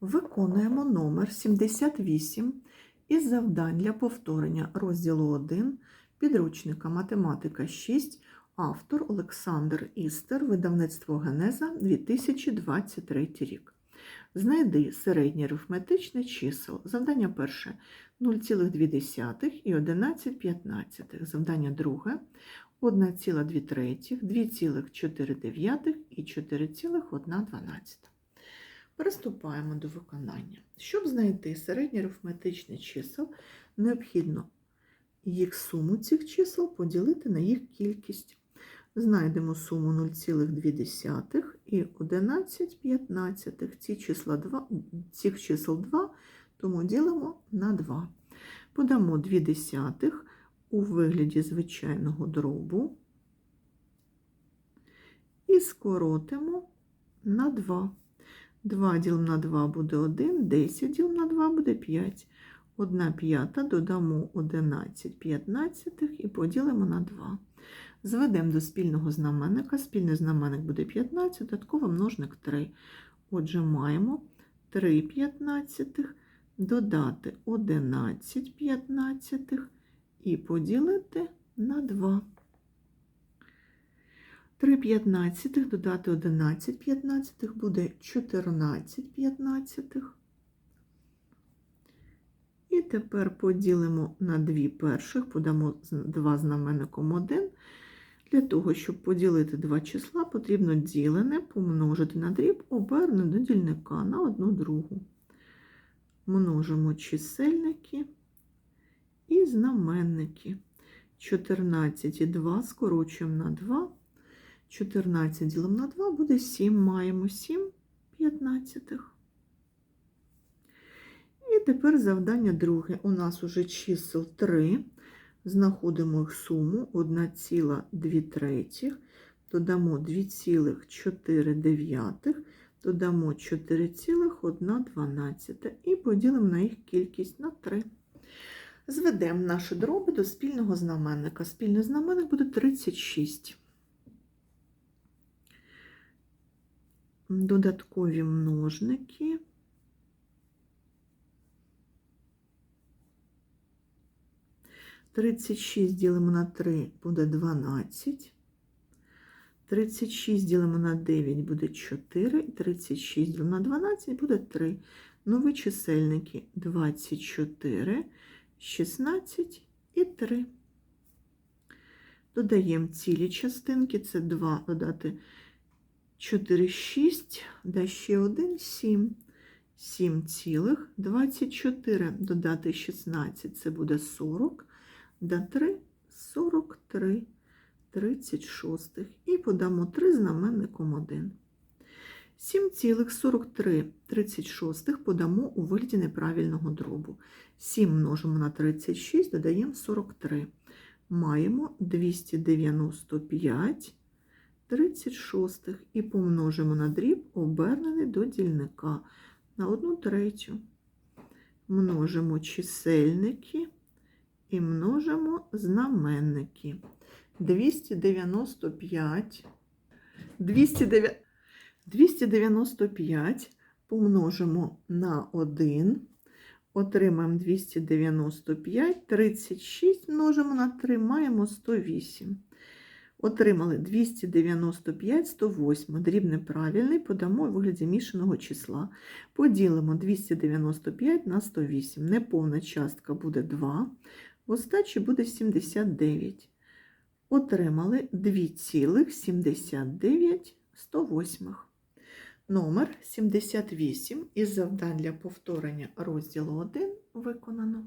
Виконуємо номер 78 із завдань для повторення розділу 1 підручника Математика 6, автор Олександр Істер, видавництво Генеза 2023 рік. Знайди середнє арифметичне чисел. Завдання перше 0,2 і 11,15. Завдання друге 1,2 третіх, 2,4 і 4,112. Приступаємо до виконання. Щоб знайти середнє арифметичне чисел, необхідно їх суму цих чисел поділити на їх кількість. Знайдемо суму 0,2 і 11,15. Ці числа 2, цих чисел 2, тому ділимо на 2. Подамо 2 десятих у вигляді звичайного дробу і скоротимо на 2. 2 ділимо на 2 буде 1, 10 ділимо на 2 буде 5. 1 п'ята додамо 11 п'ятнадцятих і поділимо на 2. Зведемо до спільного знаменника. Спільний знаменник буде 15, додатковий множник 3. Отже, маємо 3 п'ятнадцятих додати 11 п'ятнадцятих і поділити на 2. 3 п'ятнадцятих додати 11 п'ятнадцятих буде 14 п'ятнадцятих. І тепер поділимо на 2 перших, подамо 2 знаменником 1. Для того, щоб поділити два числа, потрібно ділене помножити на дріб, оберне до дільника на одну другу. Множимо чисельники і знаменники. 14 і 2 скорочуємо на 2. 14 ділимо на 2 буде 7. Маємо 7 п'ятнадцятих. І тепер завдання друге. У нас уже чисел 3. Знаходимо їх суму 1,2 третіх, додамо 2,4, додамо 4,1 і поділимо на їх кількість на 3. Зведемо наші дроби до спільного знаменника. Спільний знаменник буде 36. Додаткові множники. Тридцять шість ділимо на 3 буде 12. 36 ділимо на 9 буде 4. 36 ділимо на 12 буде 3. Нові чисельники 24, 16 і 3. Додаємо цілі частинки, це 2 додати 4, 6, да ще 1, 7. 7 цілих 24 додати 16, це буде 40, да 3 43, 36 і подамо 3 знаменником 1. 7 цілих 43 36 подамо у вигляді неправильного дробу. 7 множимо на 36, додаємо 43. Маємо 295 36 і помножимо на дріб, обернений до дільника на 1 третю. Множимо чисельники і множимо знаменники. 295, 209, 295 помножимо на 1, отримаємо 295, 36 множимо на 3, маємо 108. Отримали 295, 108. Дріб неправильний, подамо у вигляді мішаного числа. Поділимо 295 на 108. Неповна частка буде 2, в остачі буде 79. Отримали 2,79 108. Номер 78 із завдань для повторення розділу 1 виконано.